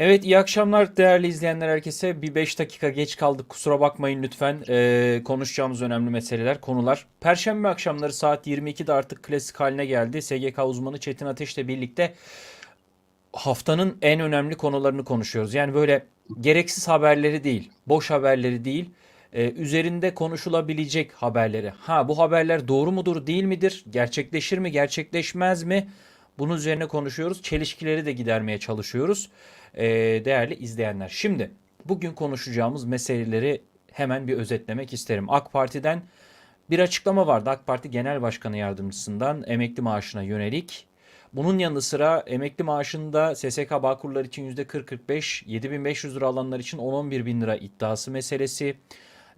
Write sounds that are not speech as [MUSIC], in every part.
Evet iyi akşamlar değerli izleyenler herkese. Bir 5 dakika geç kaldık kusura bakmayın lütfen. Ee, konuşacağımız önemli meseleler, konular. Perşembe akşamları saat 22'de artık klasik haline geldi. SGK uzmanı Çetin Ateş'le birlikte haftanın en önemli konularını konuşuyoruz. Yani böyle gereksiz haberleri değil, boş haberleri değil, e, üzerinde konuşulabilecek haberleri. Ha bu haberler doğru mudur, değil midir? Gerçekleşir mi, gerçekleşmez mi? Bunun üzerine konuşuyoruz. Çelişkileri de gidermeye çalışıyoruz. E, değerli izleyenler. Şimdi bugün konuşacağımız meseleleri hemen bir özetlemek isterim. AK Parti'den bir açıklama vardı. AK Parti Genel Başkanı Yardımcısından emekli maaşına yönelik. Bunun yanı sıra emekli maaşında SSK Bağkurlar için %40-45, 7500 lira alanlar için 10-11 bin lira iddiası meselesi.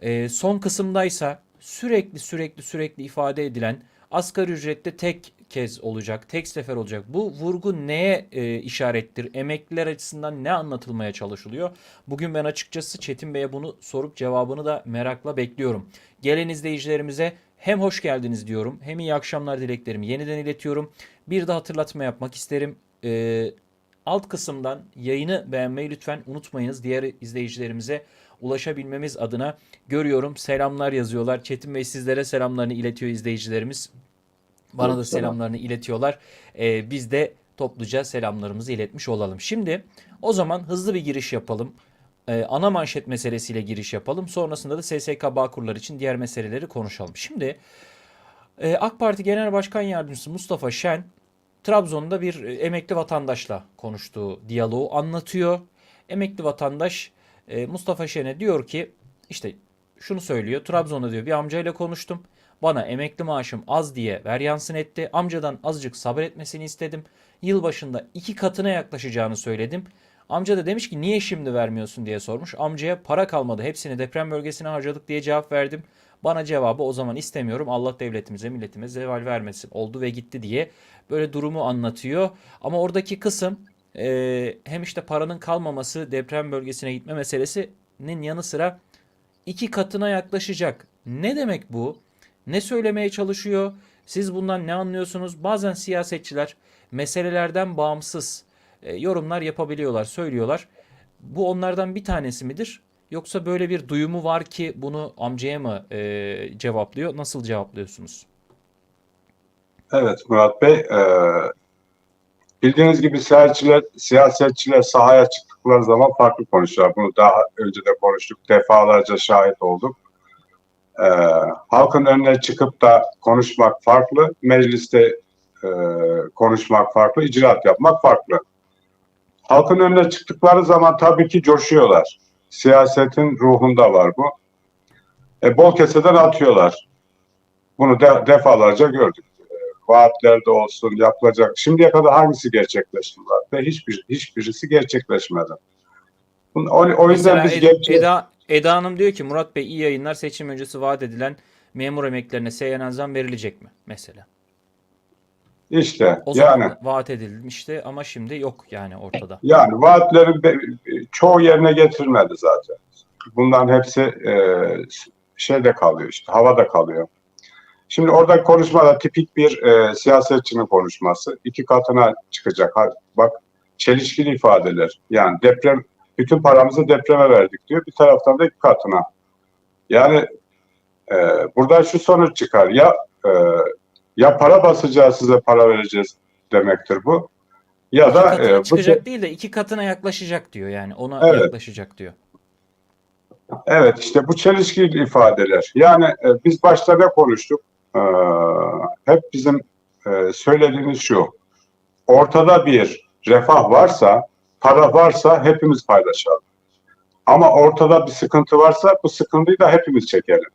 Ee, son kısımdaysa sürekli sürekli sürekli ifade edilen asgari ücrette tek kez olacak, tek sefer olacak. Bu vurgu neye e, işarettir? Emekliler açısından ne anlatılmaya çalışılıyor? Bugün ben açıkçası Çetin Bey'e bunu sorup cevabını da merakla bekliyorum. Gelen izleyicilerimize hem hoş geldiniz diyorum hem iyi akşamlar dileklerimi yeniden iletiyorum. Bir de hatırlatma yapmak isterim. Ee, alt kısımdan yayını beğenmeyi lütfen unutmayınız. Diğer izleyicilerimize ulaşabilmemiz adına görüyorum. Selamlar yazıyorlar. Çetin Bey sizlere selamlarını iletiyor izleyicilerimiz. Bana da selamlarını iletiyorlar. Ee, biz de topluca selamlarımızı iletmiş olalım. Şimdi o zaman hızlı bir giriş yapalım. Ee, ana manşet meselesiyle giriş yapalım. Sonrasında da SSK Bağkurlar için diğer meseleleri konuşalım. Şimdi e, AK Parti Genel Başkan Yardımcısı Mustafa Şen Trabzon'da bir e, emekli vatandaşla konuştuğu diyaloğu anlatıyor. Emekli vatandaş e, Mustafa Şen'e diyor ki işte şunu söylüyor. Trabzon'da diyor bir amcayla konuştum. Bana emekli maaşım az diye veryansın etti. Amcadan azıcık sabretmesini istedim. Yılbaşında iki katına yaklaşacağını söyledim. Amca da demiş ki niye şimdi vermiyorsun diye sormuş. Amcaya para kalmadı hepsini deprem bölgesine harcadık diye cevap verdim. Bana cevabı o zaman istemiyorum Allah devletimize milletimize zeval vermesin oldu ve gitti diye böyle durumu anlatıyor. Ama oradaki kısım e, hem işte paranın kalmaması deprem bölgesine gitme meselesinin yanı sıra iki katına yaklaşacak. Ne demek bu? Ne söylemeye çalışıyor? Siz bundan ne anlıyorsunuz? Bazen siyasetçiler meselelerden bağımsız e, yorumlar yapabiliyorlar, söylüyorlar. Bu onlardan bir tanesi midir? Yoksa böyle bir duyumu var ki bunu amcaya mı e, cevaplıyor? Nasıl cevaplıyorsunuz? Evet Murat Bey, e, bildiğiniz gibi siyasetçiler, siyasetçiler sahaya çıktıkları zaman farklı konuşuyorlar. Bunu daha önce de konuştuk, defalarca şahit olduk. E, halkın önüne çıkıp da konuşmak farklı, mecliste e, konuşmak farklı, icraat yapmak farklı. Halkın önüne çıktıkları zaman tabii ki coşuyorlar. Siyasetin ruhunda var bu. E, bol keseden atıyorlar. Bunu de, defalarca gördük vaatlerde olsun yapılacak. Şimdiye kadar hangisi gerçekleşti ve hiçbir hiçbirisi gerçekleşmedi. O, o yüzden Mesela biz Ed- gerçek Eda, Eda Hanım diyor ki Murat Bey iyi yayınlar seçim öncesi vaat edilen memur emeklerine seyyanen zam verilecek mi mesela? işte O yani vaat edilmişti ama şimdi yok yani ortada. yani vaatlerin çoğu yerine getirilmedi zaten. Bunların hepsi e, şeyde kalıyor işte havada kalıyor. Şimdi orada konuşmada tipik bir e, siyasetçinin konuşması. iki katına çıkacak. Ha, bak çelişkili ifadeler. Yani deprem, bütün paramızı depreme verdik diyor. Bir taraftan da iki katına. Yani e, buradan şu sonuç çıkar. Ya e, ya para basacağız size para vereceğiz demektir bu. Ya İki da e, bu çıkacak değil de iki katına yaklaşacak diyor yani ona Evet. yaklaşacak diyor. Evet işte bu çelişkili ifadeler. Yani e, biz başta ne konuştuk? Ee, hep bizim e, söylediğimiz şu. Ortada bir refah varsa, para varsa hepimiz paylaşalım. Ama ortada bir sıkıntı varsa bu sıkıntıyı da hepimiz çekelim.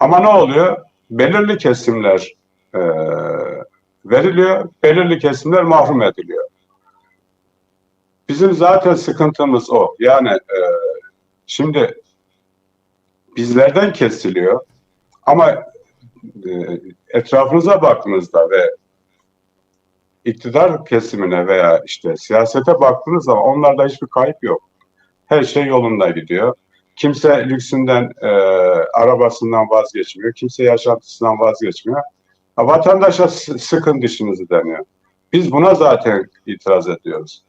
Ama ne oluyor? Belirli kesimler e, veriliyor, belirli kesimler mahrum ediliyor. Bizim zaten sıkıntımız o. Yani e, Şimdi bizlerden kesiliyor ama e, etrafınıza baktığınızda ve iktidar kesimine veya işte siyasete baktığınız zaman onlarda hiçbir kayıp yok. Her şey yolunda gidiyor. Kimse lüksünden, e, arabasından vazgeçmiyor. Kimse yaşantısından vazgeçmiyor. Ha, vatandaşa sıkın dişinizi deniyor. Biz buna zaten itiraz ediyoruz.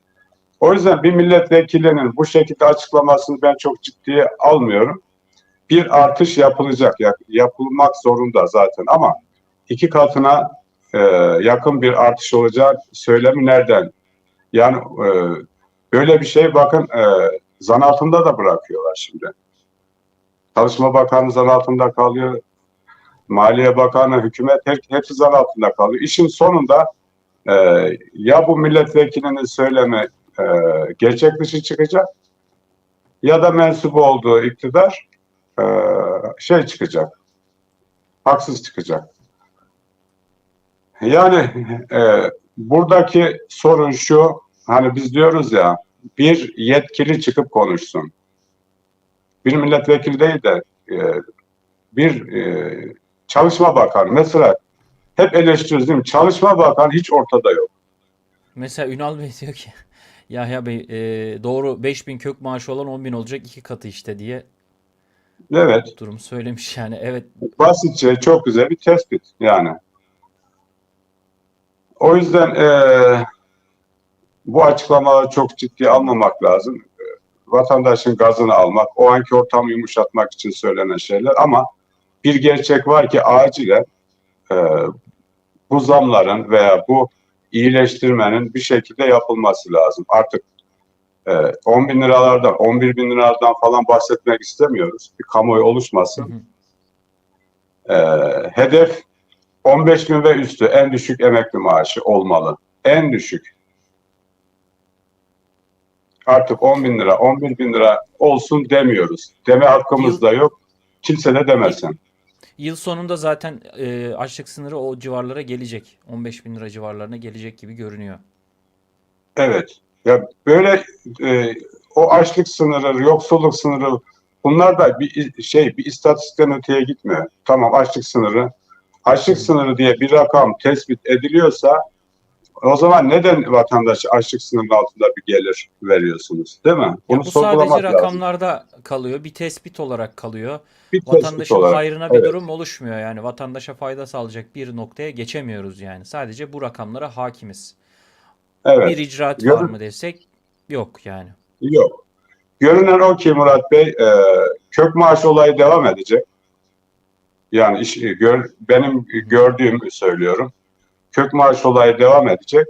O yüzden bir milletvekilinin bu şekilde açıklamasını ben çok ciddiye almıyorum. Bir artış yapılacak, ya- yapılmak zorunda zaten ama iki katına e, yakın bir artış olacak söylemi nereden? Yani e, böyle bir şey bakın e, zan altında da bırakıyorlar şimdi. Çalışma Bakanı zan altında kalıyor. Maliye Bakanı, hükümet her, hepsi zan altında kalıyor. İşin sonunda e, ya bu milletvekilinin söylemi e, gerçek dışı çıkacak ya da mensup olduğu iktidar e, şey çıkacak. Haksız çıkacak. Yani e, buradaki sorun şu hani biz diyoruz ya bir yetkili çıkıp konuşsun. Bir milletvekili değil de e, bir e, çalışma bakanı mesela hep eleştiriyoruz değil mi? Çalışma bakanı hiç ortada yok. Mesela Ünal Bey diyor ki [LAUGHS] Yahya Bey e, doğru 5000 kök maaşı olan 10.000 olacak iki katı işte diye Evet. durum söylemiş yani. Evet Basitçe çok güzel bir tespit yani. O yüzden eee, bu açıklamaları çok ciddi almamak lazım. Eee, Vatandaşın gazını almak, o anki ortamı yumuşatmak için söylenen şeyler ama bir gerçek var ki acilen eee, bu zamların veya bu iyileştirmenin bir şekilde yapılması lazım. Artık eee 10 bin liralardan, 11 bin liralardan falan bahsetmek istemiyoruz. Bir kamuoyu oluşmasın. Hı hı. Ee, hedef 15 bin ve üstü en düşük emekli maaşı olmalı. En düşük. Artık 10 bin lira, 11 bin lira olsun demiyoruz. Deme hakkımız da yok. Kimse de demesin. yıl sonunda zaten e, açlık sınırı o civarlara gelecek. 15 bin lira civarlarına gelecek gibi görünüyor. Evet. Ya böyle e, o açlık sınırı, yoksulluk sınırı bunlar da bir şey bir istatistikten öteye gitmiyor. Tamam açlık sınırı. Açlık sınırı diye bir rakam tespit ediliyorsa o zaman neden vatandaş açlık sınırının altında bir gelir veriyorsunuz? Değil mi? Ya Bunu bu sadece sorgulamak lazım. rakamlarda kalıyor. Bir tespit olarak kalıyor. Bir Vatandaşın olarak. hayrına bir evet. durum oluşmuyor. Yani vatandaşa fayda sağlayacak bir noktaya geçemiyoruz yani. Sadece bu rakamlara hakimiz. Evet. Bir icraat Yok. var mı desek yok yani. Yok. Görünen o ki Murat Bey e, kök maaş olayı devam edecek. Yani iş, gör, benim gördüğümü söylüyorum. Kök maaş olayı devam edecek.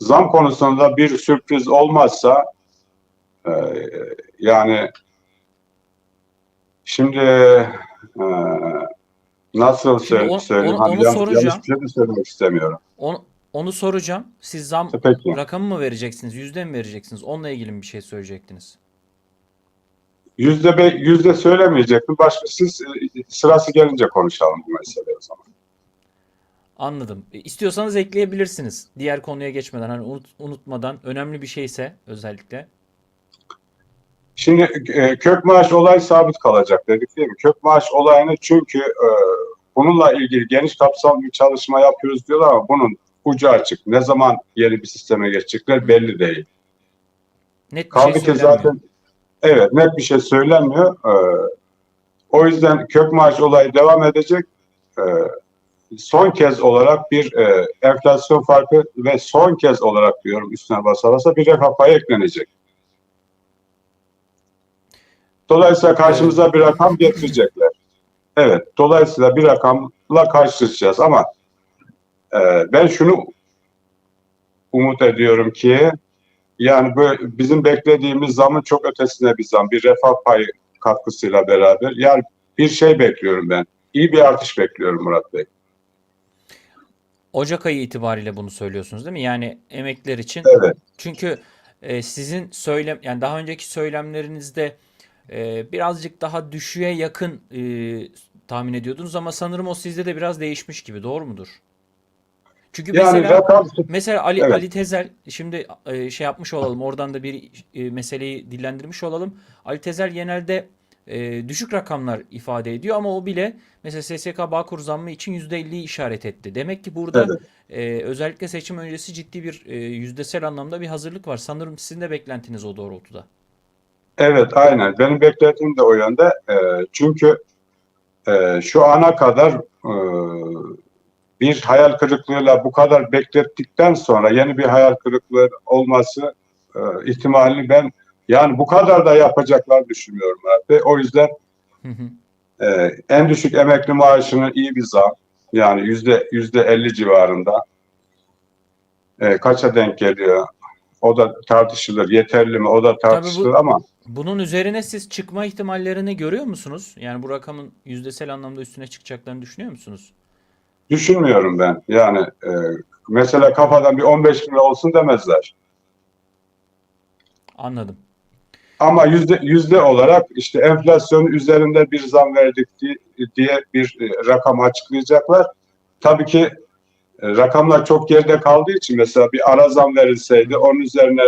Zam konusunda bir sürpriz olmazsa e, yani şimdi e, nasıl Şimdi söyle, on- söyleyeyim? onu- Hani onu yan- soracağım. yanlış bir şey de söylemek istemiyorum. Onu, onu soracağım. Siz zam Peki. rakamı mı vereceksiniz? Yüzde mi vereceksiniz? Onunla ilgili mi bir şey söyleyecektiniz? Yüzde be, yüzde söylemeyecektim. Başka siz e, sırası gelince konuşalım bu meseleyi o zaman. Anladım. E, İstiyorsanız ekleyebilirsiniz. Diğer konuya geçmeden hani unut- unutmadan önemli bir şeyse özellikle. Şimdi e, kök maaş olay sabit kalacak dedik değil mi? Kök maaş olayını çünkü e, bununla ilgili geniş kapsamlı bir çalışma yapıyoruz diyorlar ama bunun ucu açık. Ne zaman yeni bir sisteme geçecekler belli değil. Net bir Kaldı şey ki zaten evet net bir şey söylenmiyor. E, o yüzden kök maaş olayı devam edecek. E, son kez olarak bir e, enflasyon farkı ve son kez olarak diyorum üstüne basa basa bir refah payı eklenecek. Dolayısıyla karşımıza bir rakam getirecekler. Evet, dolayısıyla bir rakamla karşılaşacağız ama e, ben şunu umut ediyorum ki yani böyle bizim beklediğimiz zamın çok ötesine bir zam, bir refah payı katkısıyla beraber yani bir şey bekliyorum ben. İyi bir artış bekliyorum Murat Bey. Ocak ayı itibariyle bunu söylüyorsunuz değil mi? Yani emekliler için. Evet. Çünkü e, sizin söylem yani daha önceki söylemlerinizde e, birazcık daha düşüğe yakın e, tahmin ediyordunuz ama sanırım o sizde de biraz değişmiş gibi. Doğru mudur? Çünkü Yani mesela rakam Mesela Ali Evet. Ali Tezel şimdi e, şey yapmış olalım oradan da bir e, meseleyi dillendirmiş olalım. Ali Tezel genelde e, düşük rakamlar ifade ediyor ama o bile mesela SSK Bağkur zammı için %50'yi işaret etti. Demek ki burada Evet. e, özellikle seçim öncesi ciddi bir e, yüzdesel anlamda bir hazırlık var. Sanırım sizin de beklentiniz o doğrultuda. Evet, aynen. Benim beklentim de o yönde. Çünkü e, şu ana kadar e, bir hayal kırıklığıyla bu kadar beklettikten sonra yeni bir hayal kırıklığı olması e, ihtimalini ben yani bu kadar da yapacaklar düşünmüyorum abi. O yüzden Hı hı. ee, en düşük emekli maaşının iyi bir zam. Yani yüzde yüzde elli civarında. Ee, kaça denk geliyor? O da tartışılır. Yeterli mi? O da tartışılır ama Bunun üzerine siz çıkma ihtimallerini görüyor musunuz? Yani bu rakamın yüzdesel anlamda üstüne çıkacaklarını düşünüyor musunuz? Düşünmüyorum ben. Yani e, mesela kafadan bir 15 bin lira olsun demezler. Anladım. Ama yüzde yüzde olarak işte enflasyonun üzerinde bir zam verdik di- diye bir e, rakam açıklayacaklar. Tabii ki e, rakamlar çok geride kaldığı için mesela bir ara zam verilseydi, onun üzerine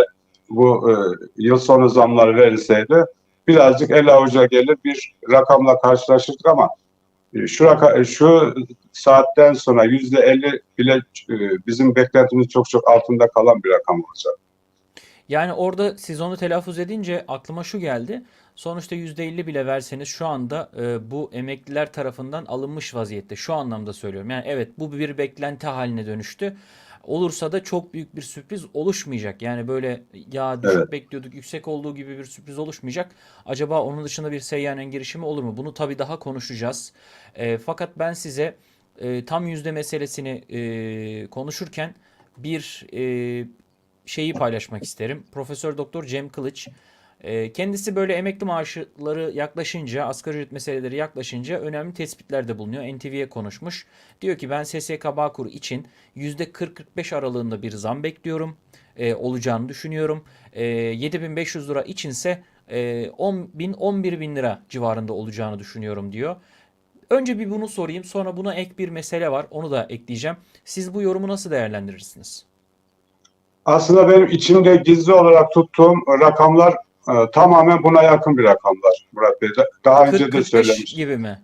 bu e, yıl sonu zamları verilseydi birazcık el avuca gelir bir rakamla karşılaşırdık ama şu raka, şu saatten sonra yüzde elli bile e, bizim beklentimiz çok çok altında kalan bir rakam olacak. Yani orada siz onu telaffuz edince aklıma şu geldi. Sonuçta %50 bile verseniz şu anda e, bu emekliler tarafından alınmış vaziyette. Şu anlamda söylüyorum. Yani evet bu bir beklenti haline dönüştü. Olursa da çok büyük bir sürpriz oluşmayacak. Yani böyle ya düşük Evet. bekliyorduk yüksek olduğu gibi bir sürpriz oluşmayacak. Acaba onun dışında bir seyyanen girişimi olur mu? Bunu tabii daha konuşacağız. E, fakat ben size e, tam yüzde meselesini e, konuşurken bir e, şeyi paylaşmak isterim. Profesör Doktor Cem Kılıç kendisi böyle emekli maaşları yaklaşınca, asgari ücret meseleleri yaklaşınca önemli tespitlerde bulunuyor. NTV'ye konuşmuş. Diyor ki ben SSK Bağkur için %40-45 aralığında bir zam bekliyorum. E, olacağını düşünüyorum. E, 7500 lira içinse e, 10 bin 11 bin lira civarında olacağını düşünüyorum diyor. Önce bir bunu sorayım. Sonra buna ek bir mesele var. Onu da ekleyeceğim. Siz bu yorumu nasıl değerlendirirsiniz? Aslında benim içimde gizli olarak tuttuğum rakamlar e, tamamen buna yakın bir rakamlar Murat Bey. Da- Daha önce de 40-45 söylemiştim. gibi mi?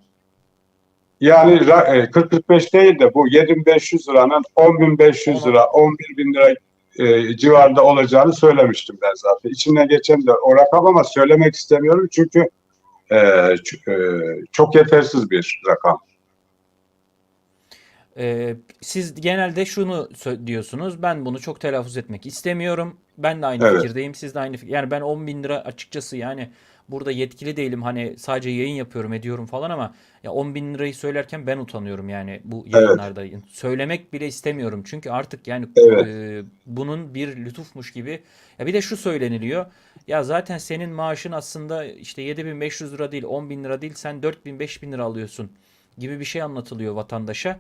Yani ra- e, 40-45 değil de bu 7500 liranın 10.500 lira, 11.000 lira e, civarında olacağını söylemiştim ben zaten. İçimden geçen de o rakam ama söylemek istemiyorum çünkü e, e, çok yetersiz bir rakam. Ee, siz genelde şunu diyorsunuz. Ben bunu çok telaffuz etmek istemiyorum. Ben de aynı Evet. fikirdeyim. Siz de aynı fikir. Yani ben 10 bin lira açıkçası yani burada yetkili değilim. Hani sadece yayın yapıyorum ediyorum falan ama ya 10 bin lirayı söylerken ben utanıyorum yani bu yayınlarda. Söylemek bile istemiyorum. Çünkü artık yani Evet. e, bunun bir lütufmuş gibi. Ya bir de şu söyleniliyor. Ya zaten senin maaşın aslında işte 7500 lira değil 10 bin lira değil sen 4000 5000 lira alıyorsun gibi bir şey anlatılıyor vatandaşa.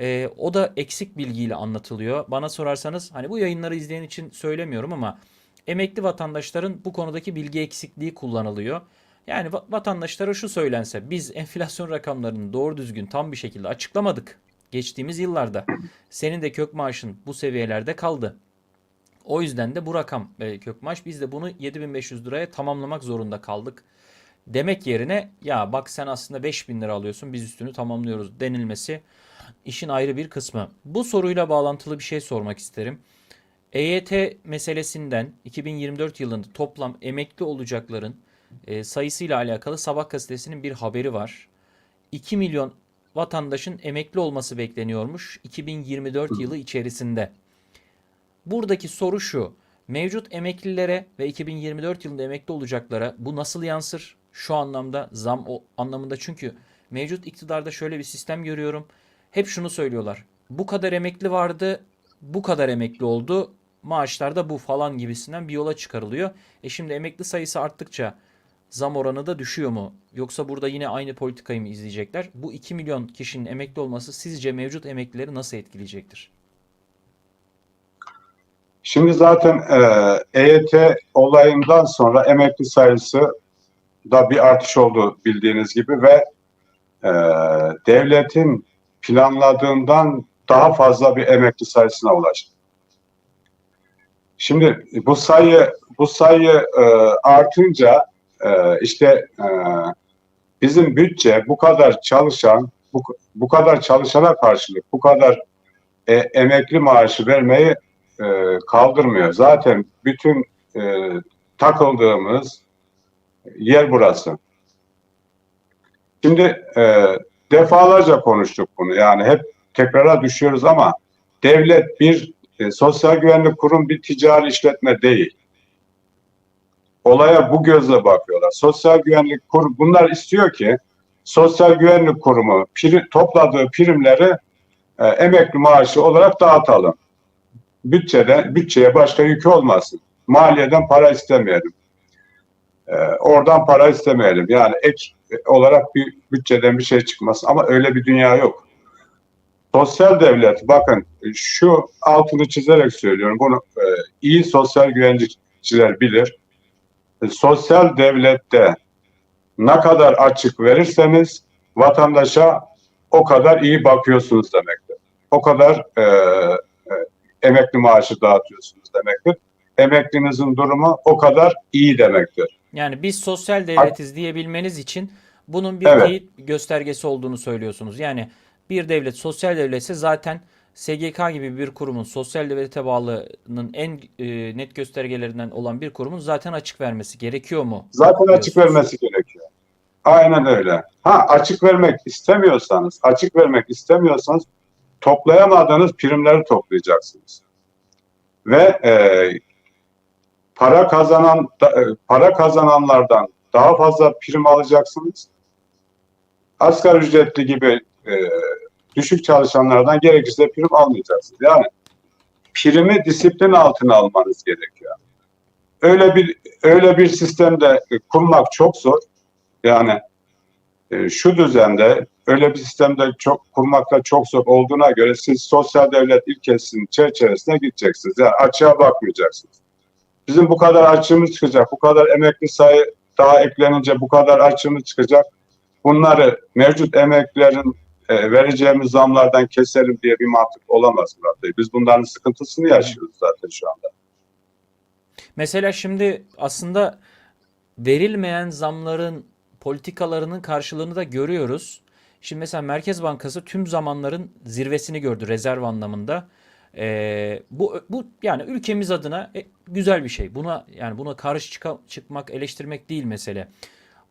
Ee, o da eksik bilgiyle anlatılıyor. Bana sorarsanız hani bu yayınları izleyen için söylemiyorum ama emekli vatandaşların bu konudaki bilgi eksikliği kullanılıyor. Yani va- vatandaşlara şu söylense biz enflasyon rakamlarını doğru düzgün tam bir şekilde açıklamadık. Geçtiğimiz yıllarda senin de kök maaşın bu seviyelerde kaldı. O yüzden de bu rakam e, kök maaş biz de bunu 7500 liraya tamamlamak zorunda kaldık. Demek yerine ya bak sen aslında 5000 lira alıyorsun biz üstünü tamamlıyoruz denilmesi işin ayrı bir kısmı. Bu soruyla bağlantılı bir şey sormak isterim. EYT meselesinden 2024 yılında toplam emekli olacakların e, sayısıyla alakalı Sabah gazetesinin bir haberi var. 2 milyon vatandaşın emekli olması bekleniyormuş 2024 yılı içerisinde. Buradaki soru şu. Mevcut emeklilere ve 2024 yılında emekli olacaklara bu nasıl yansır? Şu anlamda zam o anlamında çünkü mevcut iktidarda şöyle bir sistem görüyorum. Hep şunu söylüyorlar. Bu kadar emekli vardı, bu kadar emekli oldu. Maaşlar da bu falan gibisinden bir yola çıkarılıyor. E şimdi emekli sayısı arttıkça zam oranı da düşüyor mu? Yoksa burada yine aynı politikayı mı izleyecekler? Bu 2 milyon kişinin emekli olması sizce mevcut emeklileri nasıl etkileyecektir? Şimdi zaten e, EYT olayından sonra emekli sayısı da bir artış oldu bildiğiniz gibi ve e, devletin planladığından daha fazla bir emekli sayısına ulaştı. Şimdi bu sayı bu sayı e, artınca e, işte e, bizim bütçe bu kadar çalışan bu, bu kadar çalışana karşılık bu kadar e, emekli maaşı vermeyi e, kaldırmıyor. Zaten bütün e, takıldığımız yer burası. Şimdi e, defalarca konuştuk bunu. Yani hep tekrara düşüyoruz ama devlet bir e, sosyal güvenlik kurum bir ticari işletme değil. Olaya bu gözle bakıyorlar. Sosyal güvenlik kurum bunlar istiyor ki sosyal güvenlik kurumu prim, topladığı primleri e, emekli maaşı olarak dağıtalım. Bütçeden bütçeye başka yük olmasın. Maliyeden para istemeyelim. E, oradan para istemeyelim. Yani ek olarak bir bütçeden bir şey çıkmasın ama öyle bir dünya yok. Sosyal devlet bakın şu altını çizerek söylüyorum. Bunu e, iyi sosyal güvenceciler bilir. E, sosyal devlette ne kadar açık verirseniz vatandaşa o kadar iyi bakıyorsunuz demektir. O kadar e, e, emekli maaşı dağıtıyorsunuz demektir. Emeklinizin durumu o kadar iyi demektir. Yani biz sosyal devletiz diyebilmeniz için bunun bir Evet. teyit göstergesi olduğunu söylüyorsunuz. Yani bir devlet sosyal devletse zaten SGK gibi bir kurumun sosyal devlete bağlının en e, net göstergelerinden olan bir kurumun zaten açık vermesi gerekiyor mu? Zaten açık vermesi gerekiyor. Aynen öyle. Ha açık vermek istemiyorsanız, açık vermek istemiyorsanız toplayamadığınız primleri toplayacaksınız. Ve e, para kazanan e, para kazananlardan daha fazla prim alacaksınız. Asgari ücretli gibi e, düşük çalışanlardan gerekirse prim almayacaksınız. Yani primi disiplin altına almanız gerekiyor. Öyle bir öyle bir sistemde e, kurmak çok zor. Yani e, şu düzende öyle bir sistemde çok kurmakta çok zor olduğuna göre siz sosyal devlet ilkesinin çerçevesine gideceksiniz. Yani açığa bakmayacaksınız. Bizim bu kadar açığımız çıkacak, bu kadar emekli sayı daha eklenince bu kadar açığımız çıkacak. Bunları mevcut emeklilerin e, vereceğimiz zamlardan keselim diye bir mantık olamaz Murat Bey. Biz bunların sıkıntısını yaşıyoruz zaten şu anda. Mesela şimdi aslında verilmeyen zamların politikalarının karşılığını da görüyoruz. Şimdi mesela Merkez Bankası tüm zamanların zirvesini gördü rezerv anlamında. Ee, bu bu yani ülkemiz adına e, güzel bir şey. Buna yani buna karşı çıka- çıkmak, eleştirmek değil mesele.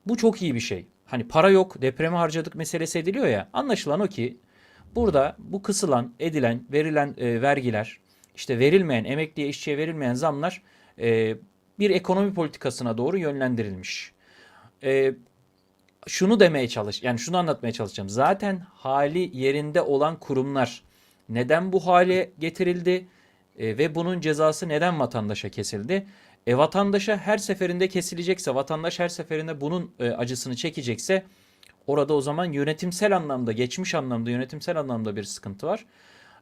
Bu çok iyi bir şey. Hani para yok, depreme harcadık meselesi ediliyor ya. Anlaşılan o ki burada bu kısılan, edilen, verilen e, vergiler, işte verilmeyen, emekliye, işçiye verilmeyen zamlar e, bir ekonomi politikasına doğru yönlendirilmiş. E, şunu demeye çalış, yani şunu anlatmaya çalışacağım. Zaten hali yerinde olan kurumlar neden bu hale getirildi E, ve bunun cezası neden vatandaşa kesildi? E, vatandaşa her seferinde kesilecekse, vatandaş her seferinde bunun e, acısını çekecekse orada o zaman yönetimsel anlamda, geçmiş anlamda, yönetimsel anlamda bir sıkıntı var.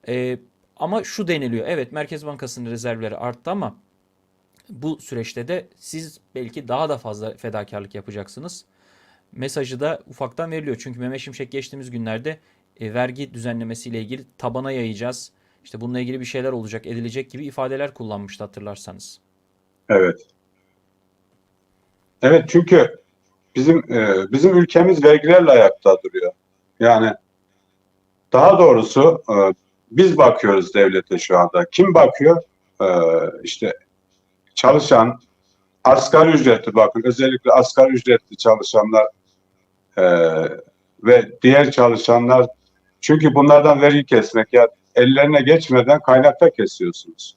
E, ama şu deniliyor, evet Merkez Bankası'nın rezervleri arttı ama bu süreçte de siz belki daha da fazla fedakarlık yapacaksınız. Mesajı da ufaktan veriliyor. Çünkü Mehmet Şimşek geçtiğimiz günlerde e, vergi düzenlemesiyle ilgili tabana yayacağız. İşte bununla ilgili bir şeyler olacak, edilecek gibi ifadeler kullanmıştı hatırlarsanız. Evet. Evet çünkü bizim e, bizim ülkemiz vergilerle ayakta duruyor. Yani daha doğrusu e, biz bakıyoruz devlete şu anda. Kim bakıyor? E, işte çalışan asgari ücretli bakın özellikle asgari ücretli çalışanlar e, ve diğer çalışanlar çünkü bunlardan vergi kesmek ya ellerine geçmeden kaynakta kesiyorsunuz.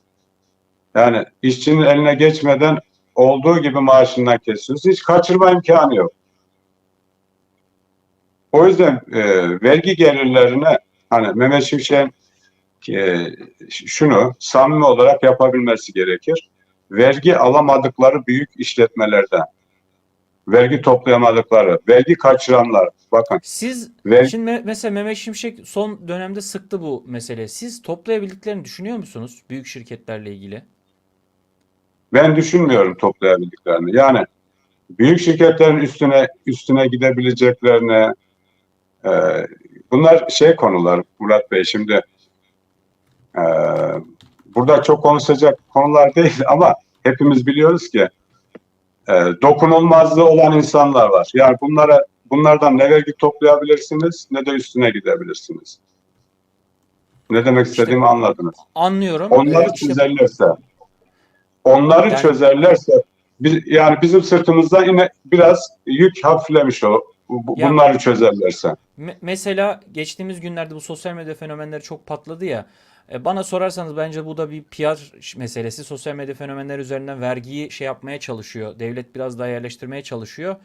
Yani işçinin eline geçmeden olduğu gibi maaşından kesiyorsunuz. Hiç kaçırma imkanı yok. O yüzden e, vergi gelirlerine hani Mehmet Şimşek'in e, şunu samimi olarak yapabilmesi gerekir. Vergi alamadıkları büyük işletmelerden, vergi toplayamadıkları, vergi kaçıranlar, bakın Siz vergi şimdi me- mesela Mehmet Şimşek son dönemde sıktı bu mesele. Siz toplayabildiklerini düşünüyor musunuz büyük şirketlerle ilgili? Ben düşünmüyorum toplayabildiklerini. Yani büyük şirketlerin üstüne üstüne gidebileceklerini e, bunlar şey konular Murat Bey şimdi e, burada çok konuşacak konular değil [LAUGHS] ama hepimiz biliyoruz ki e, dokunulmazlığı olan insanlar var. Yani bunlara bunlardan ne vergi toplayabilirsiniz ne de üstüne gidebilirsiniz. Ne demek istediğimi anladınız. Anlıyorum. Onları Ee, işte çözerlerse, onları Yani- çözerlerse biz, yani bizim sırtımızdan yine biraz yük hafiflemiş ol- bu- Ya- bunları çözerlerse. Me- mesela geçtiğimiz günlerde bu sosyal medya fenomenleri çok patladı ya. E, bana sorarsanız bence bu da bir PR meselesi. Sosyal medya fenomenleri üzerinden vergiyi şey yapmaya çalışıyor. Devlet biraz daha yerleştirmeye çalışıyor.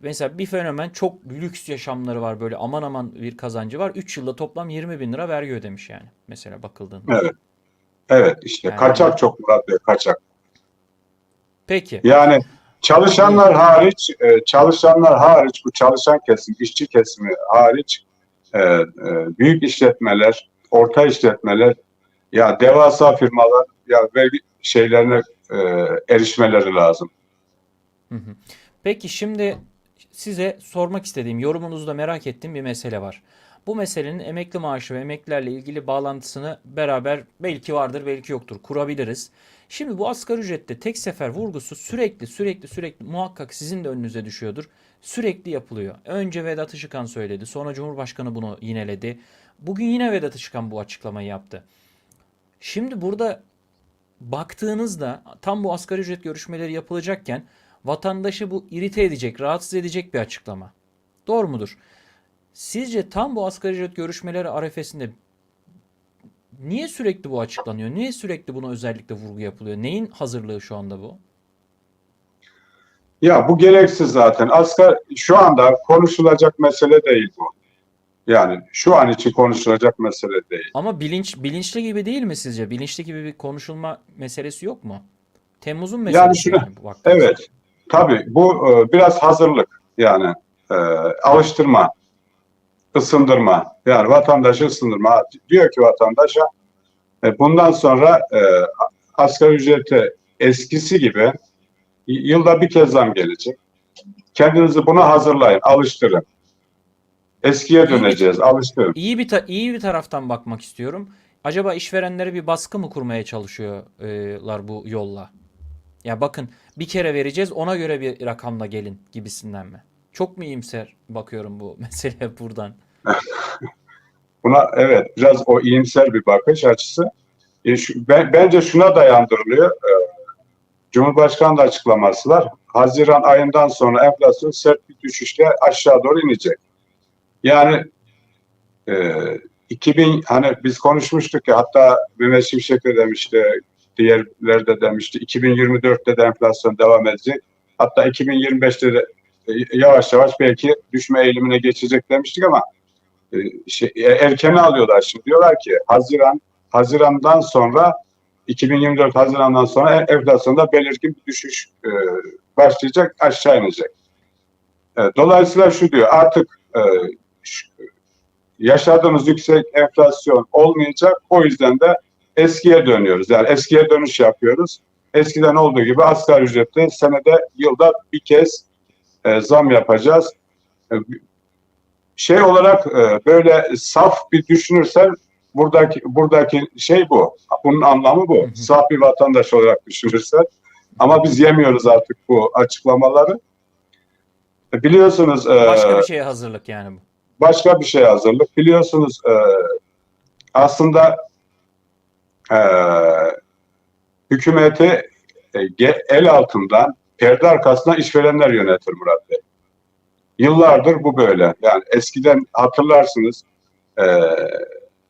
Mesela bir fenomen çok lüks yaşamları var böyle aman aman bir kazancı var. 3 yılda toplam 20 bin lira vergi ödemiş yani. Mesela bakıldığında. Evet. Evet işte Yani- kaçak çok Murat Bey kaçak. Peki. Yani çalışanlar hariç, e, çalışanlar hariç, bu çalışan kesim, işçi kesimi hariç, e, büyük işletmeler, orta işletmeler, ya devasa firmalar ya vergi şeylerine e, erişmeleri lazım. Peki şimdi size sormak istediğim, yorumunuzu da merak ettiğim bir mesele var. Bu meselenin emekli maaşı ve emeklilerle ilgili bağlantısını beraber belki vardır, belki yoktur kurabiliriz. Şimdi bu asgari ücrette tek sefer vurgusu sürekli sürekli sürekli muhakkak sizin de önünüze düşüyordur. Sürekli yapılıyor. Önce Vedat Işıkhan söyledi, sonra Cumhurbaşkanı bunu yineledi. Bugün yine Vedat Işıkhan bu açıklamayı yaptı. Şimdi burada baktığınızda tam bu asgari ücret görüşmeleri yapılacakken vatandaşı bu irite edecek, rahatsız edecek bir açıklama. Doğru mudur? Sizce tam bu asgari ücret görüşmeleri arefesinde niye sürekli bu açıklanıyor? Niye sürekli buna özellikle vurgu yapılıyor? Neyin hazırlığı şu anda bu? Ya bu gereksiz zaten. Asgari şu anda konuşulacak mesele değil bu. Yani şu an için konuşulacak mesele değil. Ama bilinç bilinçli gibi değil mi sizce? Bilinçli gibi bir konuşulma meselesi yok mu? Temmuz'un meselesi şunu- yani bu. Evet. Tabii bu e, biraz hazırlık yani e, alıştırma, ısındırma. Yani vatandaşı ısındırma. Diyor ki vatandaşa e, bundan sonra e, asgari ücrete eskisi gibi yılda bir kez zam gelecek. Kendinizi buna hazırlayın, alıştırın. Eskiye döneceğiz, alıştırın. İyi bir ta- iyi bir taraftan bakmak istiyorum. Acaba işverenlere bir baskı mı kurmaya çalışıyorlar bu yolla? Ya bakın bir kere vereceğiz ona göre bir rakamla gelin gibisinden mi? Çok mu iyimser bakıyorum bu [LAUGHS] meseleye buradan? [LAUGHS] Buna evet biraz o iyimser bir bakış açısı. E, şu- ben- bence şuna dayandırılıyor. E, Cumhurbaşkanı da açıklaması var. Haziran ayından sonra enflasyon sert bir düşüşle aşağı doğru inecek. Yani e, 2000 hani biz konuşmuştuk ya hatta Mehmet Şimşek de demişti, diğerleri de demişti 2024'te de enflasyon devam edecek. Hatta 2025'te de e, yavaş yavaş belki düşme eğilimine geçecek demiştik ama e, şey, e, erkene alıyorlar şimdi. Diyorlar ki Haziran Haziran'dan sonra 2024 Haziran'dan sonra enflasyonda belirgin bir düşüş e, başlayacak, aşağı inecek. E, dolayısıyla şu diyor artık e, yaşadığımız yüksek enflasyon olmayacak. O yüzden de eskiye dönüyoruz. Yani eskiye dönüş yapıyoruz. Eskiden olduğu gibi asgari ücrette senede yılda bir kez e, zam yapacağız. E, şey olarak e, böyle saf bir düşünürsen buradaki buradaki şey bu. Bunun anlamı bu. Saf bir vatandaş olarak düşünürsen. Ama biz yemiyoruz artık bu açıklamaları. E, Biliyorsunuz e, Başka bir şeye hazırlık yani bu. Başka bir şey hazırlık. Biliyorsunuz e, aslında e, hükümeti e, el altından perde arkasından işverenler yönetir Murat Bey. Yıllardır bu böyle. Yani eskiden hatırlarsınız e,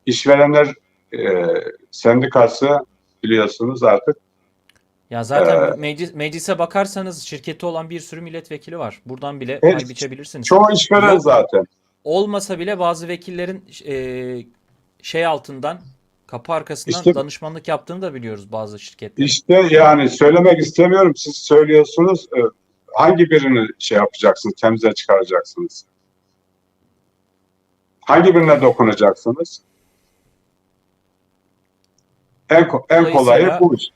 işverenler e, sendikası biliyorsunuz artık Ya zaten Ee, meclis, meclise bakarsanız şirketi olan bir sürü milletvekili var. Buradan bile Evet, biçebilirsiniz. çoğu işveren zaten. Olmasa bile bazı vekillerin e, şey altından kapı arkasından İşte- danışmanlık yaptığını da biliyoruz bazı şirketlerin. İşte yani söylemek istemiyorum. Siz söylüyorsunuz. e, Hangi birini şey yapacaksınız, temize çıkaracaksınız? Hangi birine dokunacaksınız? En, en kolayı bu iş.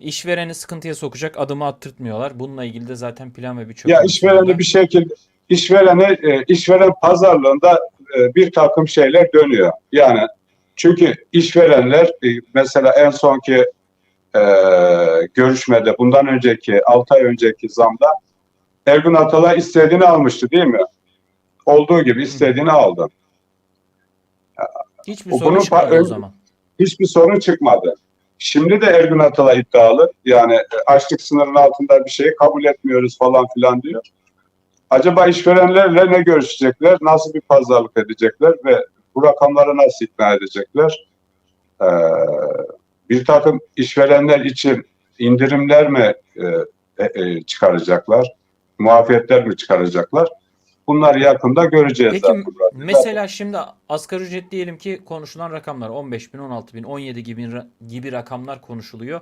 İşvereni sıkıntıya sokacak adımı attırtmıyorlar. Bununla ilgili de zaten plan ve birçok Ya işvereni bir şekilde işverene e, işveren pazarlığında e, bir takım şeyler dönüyor. Yani çünkü işverenler e, mesela en sonki e, görüşmede bundan önceki 6 ay önceki zamda Ergun Atalay istediğini almıştı değil mi? Olduğu gibi istediğini aldı. hiçbir sorun bunun çıkmadı o zaman. Hiçbir sorun çıkmadı. Şimdi de Ergun Atalay iddialı. Yani e, açlık sınırının altında bir şeyi kabul etmiyoruz falan filan diyor. Acaba işverenlerle ne görüşecekler, nasıl bir pazarlık edecekler ve bu rakamları nasıl ikna edecekler? Ee, bir takım işverenler için indirimler mi e, e, e, çıkaracaklar, muafiyetler mi çıkaracaklar? Bunları yakında göreceğiz. Peki mesela şimdi asgari ücret diyelim ki konuşulan rakamlar 15 bin, 16 bin, 17 gibi, gibi rakamlar konuşuluyor.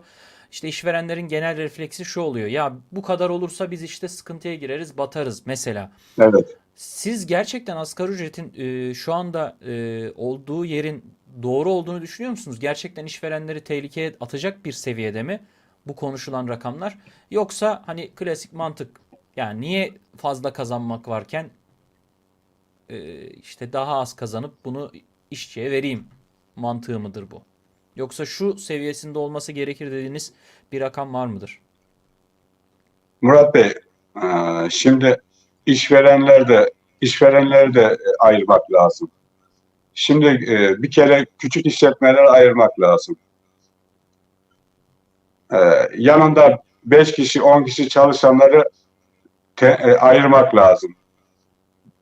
İşte işverenlerin genel refleksi şu oluyor. Ya bu kadar olursa biz işte sıkıntıya gireriz, batarız mesela. Evet. Siz gerçekten asgari ücretin e, şu anda e, olduğu yerin doğru olduğunu düşünüyor musunuz? Gerçekten işverenleri tehlikeye atacak bir seviyede mi bu konuşulan rakamlar? Yoksa hani klasik mantık yani niye fazla kazanmak varken e, işte daha az kazanıp bunu işçiye vereyim mantığı mıdır bu? Yoksa şu seviyesinde olması gerekir dediğiniz bir rakam var mıdır? Murat Bey, e, şimdi işverenler de işverenleri de ayırmak lazım. Şimdi e, bir kere küçük işletmeleri ayırmak lazım. E, yanında 5 kişi, 10 kişi çalışanları te, ayırmak lazım.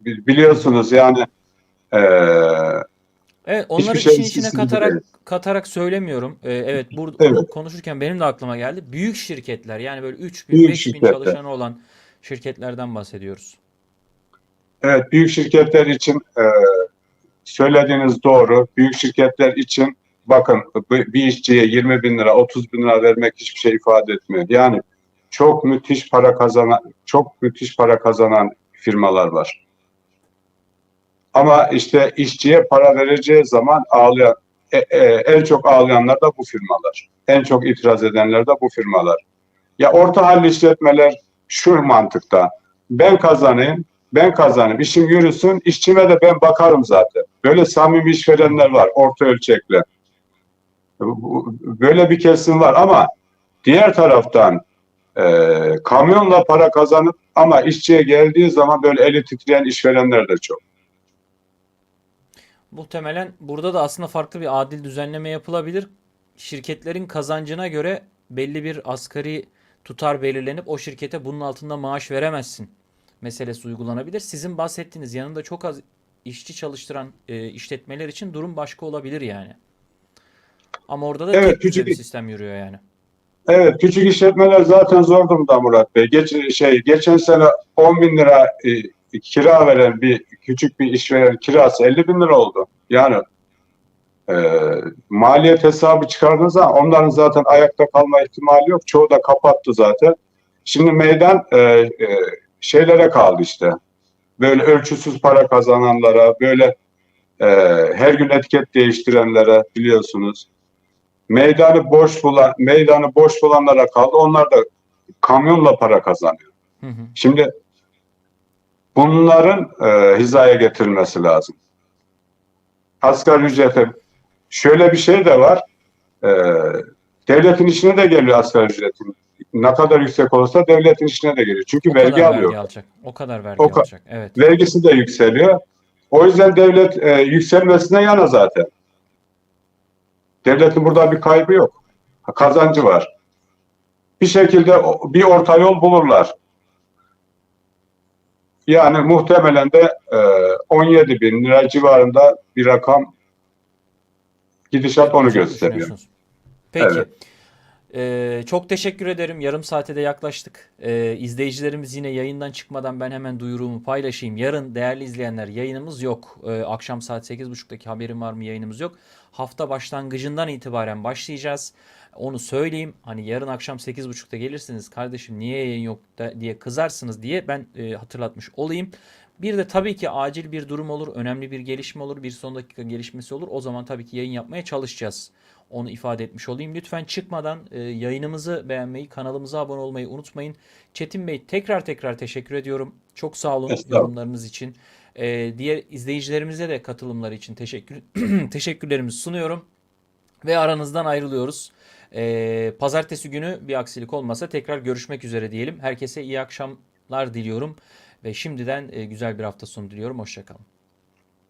Bi- Biliyorsunuz yani e, Evet, onları Hiçbir şey işin içine katarak değil. katarak söylemiyorum. Ee, evet, burada Evet. konuşurken benim de aklıma geldi. Büyük şirketler yani böyle 3000, Büyük 5000 şirketler. çalışanı olan şirketlerden bahsediyoruz. Evet, büyük şirketler için e, söylediğiniz doğru. Büyük şirketler için bakın bir bir işçiye 20 bin lira, 30 bin lira vermek hiçbir şey ifade etmiyor. Yani çok müthiş para kazanan, çok müthiş para kazanan firmalar var. Ama işte işçiye para vereceği zaman ağlayan, e, e, en çok ağlayanlar da bu firmalar. En çok itiraz edenler de bu firmalar. Ya orta halli işletmeler şu mantıkta. Ben kazanayım, ben kazanayım, işim yürüsün, işçime de ben bakarım zaten. Böyle samimi işverenler var, orta ölçekli. Böyle bir kesim var ama diğer taraftan e, kamyonla para kazanıp ama işçiye geldiği zaman böyle eli titreyen işverenler de çok. Muhtemelen burada da aslında farklı bir adil düzenleme yapılabilir. Şirketlerin kazancına göre belli bir asgari tutar belirlenip o şirkete bunun altında maaş veremezsin meselesi uygulanabilir. Sizin bahsettiğiniz yanında çok az işçi çalıştıran e, işletmeler için durum başka olabilir yani. Ama orada da Evet, tek küçük- bir sistem yürüyor yani. Evet, küçük işletmeler zaten zor durumda Murat Bey. Geç, şey, geçen sene 10 bin lira e, kira veren bir küçük bir işveren kirası 50 bin lira oldu. Yani e, maliyet hesabı çıkardığınız zaman onların zaten ayakta kalma ihtimali yok. Çoğu da kapattı zaten. Şimdi meydan e, e, şeylere kaldı işte. Böyle ölçüsüz para kazananlara, böyle e, her gün etiket değiştirenlere biliyorsunuz meydanı boş bulan meydanı boş bulanlara kaldı. Onlar da kamyonla para kazanıyor. Hı hı. Şimdi bunların e, hizaya getirilmesi lazım. Asgari ücrete şöyle bir şey de var. E, devletin işine de geliyor asgari ücretin. Ne kadar yüksek olursa devletin işine de geliyor. Çünkü O vergi alıyor. vergi alacak. O kadar vergi O ka- alacak. Evet. Vergisi de yükseliyor. O yüzden devlet e, yükselmesine yana zaten. Devletin burada bir kaybı yok. Kazancı var. Bir şekilde bir orta yol bulurlar. Yani muhtemelen de e, 17 bin lira civarında bir rakam gidişat onu gösteriyor. Peki. Evet. Ee, çok teşekkür ederim. Yarım saate de yaklaştık. Ee, izleyicilerimiz yine yayından çıkmadan ben hemen duyurumu paylaşayım. Yarın değerli izleyenler yayınımız yok. Ee, akşam saat 8.30'daki haberim var mı yayınımız yok. Hafta başlangıcından itibaren başlayacağız. Onu söyleyeyim. Hani yarın akşam 8.30'da gelirsiniz kardeşim niye yayın yok diye kızarsınız diye ben e, hatırlatmış olayım. Bir de tabii ki acil bir durum olur, önemli bir gelişme olur, bir son dakika gelişmesi olur. O zaman tabii ki yayın yapmaya çalışacağız. Onu ifade etmiş olayım. Lütfen çıkmadan e, yayınımızı beğenmeyi, kanalımıza abone olmayı unutmayın. Çetin Bey tekrar tekrar teşekkür ediyorum. Çok sağ olun yorumlarınız için. E, diğer izleyicilerimize de katılımları için teşekkür [CLEARS THROAT] teşekkürlerimi sunuyorum. Ve aranızdan ayrılıyoruz. E, pazartesi günü bir aksilik olmasa tekrar görüşmek üzere diyelim. Herkese iyi akşamlar diliyorum. Ve şimdiden e, güzel bir hafta sonu diliyorum. Hoşçakalın.